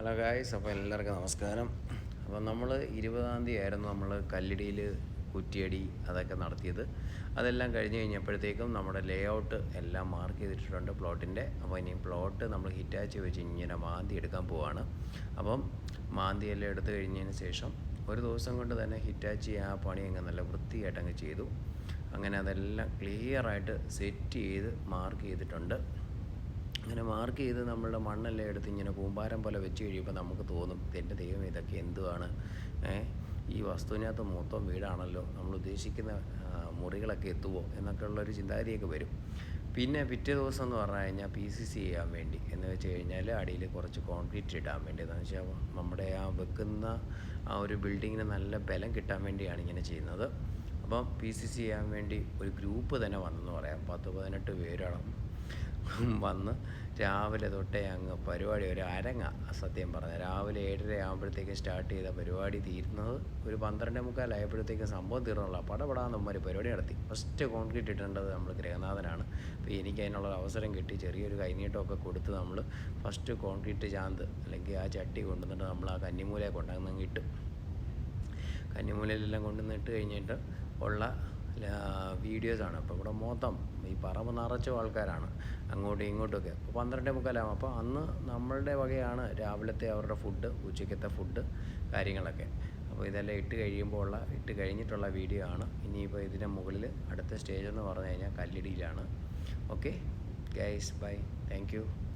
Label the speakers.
Speaker 1: Hello guys അപ്പോൾ എല്ലാവർക്കും നമസ്കാരം. അപ്പോൾ നമ്മൾ ഇരുപതാം തീയതി ആയിരുന്നു നമ്മൾ കല്ലിടിയിൽ കുറ്റിയടി അതൊക്കെ നടത്തിയത്. അതെല്ലാം കഴിഞ്ഞ് കഴിഞ്ഞപ്പോഴത്തേക്കും നമ്മുടെ ലേ ഔട്ട് എല്ലാം മാർക്ക് ചെയ്തിട്ടുണ്ട് പ്ലോട്ടിന്റെ അപ്പോൾ ഇനി പ്ലോട്ട് നമ്മൾ ഹിറ്റാച്ച് വെച്ച് ഇങ്ങനെ മാന്തി എടുക്കാൻ പോവാണ്. അപ്പം മാന്തി എല്ലാം എടുത്തു കഴിഞ്ഞതിന് ശേഷം ഒരു ദിവസം കൊണ്ട് തന്നെ ഹിറ്റാച്ച് ആ പണി അങ്ങ് നല്ല വൃത്തിയായിട്ട് അങ്ങ് ചെയ്തു. അങ്ങനെ അതെല്ലാം ക്ലിയറായിട്ട് സെറ്റ് ചെയ്ത് മാർക്ക് ചെയ്തിട്ടുണ്ട്. അങ്ങനെ മാർക്ക് ചെയ്ത് നമ്മളുടെ മണ്ണെല്ലാം എടുത്ത് ഇങ്ങനെ കൂമ്പാരം പോലെ വെച്ച് കഴിയുമ്പോൾ നമുക്ക് തോന്നും എന്റെ ദൈവം ഇതൊക്കെ എന്തുവാണ്? ഈ വസ്തുവിനകത്ത് മൊത്തം വീടാണല്ലോ. നമ്മൾ ഉദ്ദേശിക്കുന്ന മുറികളൊക്കെ എത്തുമോ എന്നൊക്കെ ഉള്ളൊരു ചിന്താഗതിയൊക്കെ വരും. പിന്നെ പിറ്റേ ദിവസം എന്ന് പറഞ്ഞു കഴിഞ്ഞാൽ പി സി സി ചെയ്യാൻ വേണ്ടി. എന്ന് വെച്ച് കഴിഞ്ഞാൽ അടിയിൽ കുറച്ച് കോൺക്രീറ്റ് ഇടാൻ വേണ്ടി. എന്ന് വെച്ചാൽ നമ്മുടെ ആ വെക്കുന്ന ആ ഒരു ബിൽഡിങ്ങിന് നല്ല ബലം കിട്ടാൻ വേണ്ടിയാണ് ഇങ്ങനെ ചെയ്യുന്നത്. അപ്പം പി സി സി ചെയ്യാൻ വേണ്ടി ഒരു ഗ്രൂപ്പ് തന്നെ വന്നെന്ന് പറയാം. പത്ത് പതിനെട്ട് പേരോളം വന്ന് രാവിലെ തൊട്ടേ അങ്ങ് പരിപാടി ഒരു അരങ്ങ സത്യം പറഞ്ഞ. രാവിലെ ഏഴര ആകുമ്പോഴത്തേക്കും സ്റ്റാർട്ട് ചെയ്ത പരിപാടി തീരുന്നത് ഒരു പന്ത്രണ്ടേ മുക്കാലായപ്പോഴത്തേക്കും സംഭവം തീർന്നുള്ള പടപടാന്ന് ഉമ്മാര് പരിപാടി നടത്തി. ഫസ്റ്റ് കോൺക്രീറ്റ് ഇട്ടേണ്ടത് നമ്മൾ ഗ്രഹനാഥനാണ് അപ്പോൾ എനിക്ക് അതിനുള്ള അവസരം കിട്ടി. ചെറിയൊരു കൈനീട്ടമൊക്കെ കൊടുത്ത് നമ്മൾ ഫസ്റ്റ് കോൺക്രീറ്റ് ചാന്ത് അല്ലെങ്കിൽ ആ ചട്ടി കൊണ്ടുവന്നിട്ട് നമ്മൾ ആ കന്നിമൂലയെ കൊണ്ടുവന്ന് ഇട്ടു. കന്നിമൂലയിലെല്ലാം കൊണ്ടുവന്ന് ഇട്ട് കഴിഞ്ഞിട്ട് ഉള്ള വീഡിയോസാണ് അപ്പോൾ ഇവിടെ മൊത്തം ഈ പറമ്പ് നിറച്ചും ആൾക്കാരാണ്. അങ്ങോട്ടും ഇങ്ങോട്ടുമൊക്കെ. അപ്പോൾ പന്ത്രണ്ടേ മുക്കാലാകും അപ്പോൾ അന്ന് നമ്മളുടെ വകയാണ് രാവിലത്തെ അവരുടെ ഫുഡ് ഉച്ചയ്ക്കത്തെ ഫുഡ് കാര്യങ്ങളൊക്കെ. അപ്പോൾ ഇതെല്ലാം ഇട്ട് കഴിയുമ്പോൾ ഉള്ള ഇട്ട് കഴിഞ്ഞിട്ടുള്ള വീഡിയോ ആണ്. ഇനിയിപ്പോൾ ഇതിന്റെ മുകളിൽ അടുത്ത സ്റ്റേജ് എന്ന് പറഞ്ഞു കഴിഞ്ഞാൽ കല്ലിടിയിലാണ്. Okay guys bye thank